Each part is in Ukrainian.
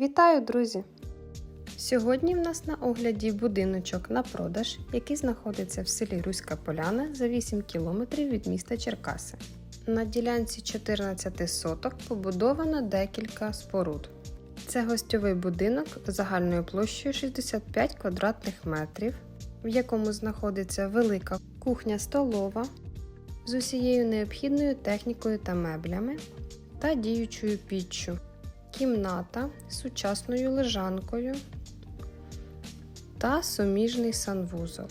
Вітаю, друзі! Сьогодні в нас на огляді будиночок на продаж, який знаходиться в селі Руська Поляна за 8 кілометрів від міста Черкаси. На ділянці 14 соток побудовано декілька споруд. Це гостьовий будинок загальною площею 65 квадратних метрів, в якому знаходиться велика кухня-столова з усією необхідною технікою та меблями та діючою піччю, кімната з сучасною лежанкою та суміжний санвузол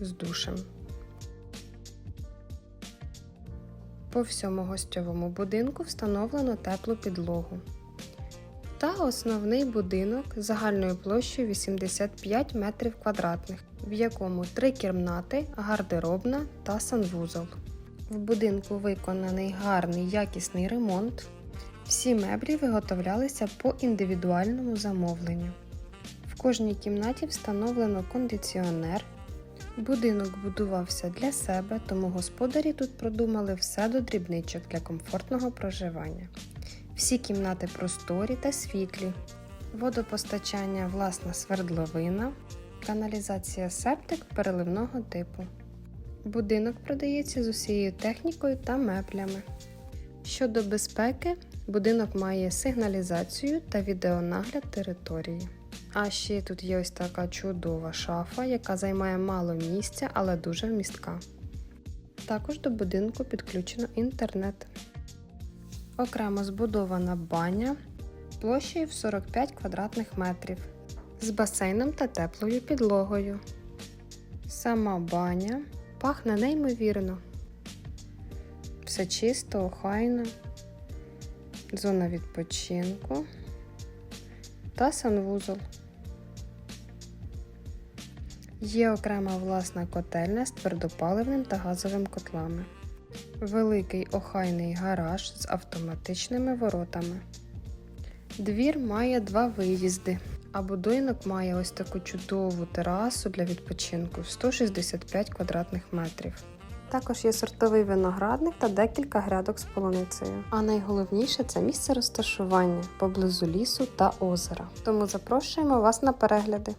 з душем. По всьому гостьовому будинку встановлено теплу підлогу. Та основний будинок загальною площею 85 метрів квадратних, в якому три кімнати, гардеробна та санвузол. В будинку виконаний гарний якісний ремонт. Всі меблі виготовлялися по індивідуальному замовленню. В кожній кімнаті встановлено кондиціонер. Будинок будувався для себе, тому господарі тут продумали все до дрібничок для комфортного проживання. Всі кімнати просторі та світлі, водопостачання власна свердловина, каналізація септик переливного типу. Будинок продається з усією технікою та меблями. Щодо безпеки, будинок має сигналізацію та відеонагляд території. А ще тут є ось така чудова шафа, яка займає мало місця, але дуже вмістка. Також до будинку підключено інтернет. Окремо збудована баня площею в 45 квадратних метрів з басейном та теплою підлогою. Сама баня пахне неймовірно. Все чисто, охайно, зона відпочинку та санвузол. Є окрема власна котельня з твердопаливним та газовим котлами. Великий охайний гараж з автоматичними воротами. Двір має два виїзди, а будинок має ось таку чудову терасу для відпочинку 165 квадратних метрів. Також є сортовий виноградник та декілька грядок з полуницею. А найголовніше це місце розташування поблизу лісу та озера. Тому запрошуємо вас на перегляди.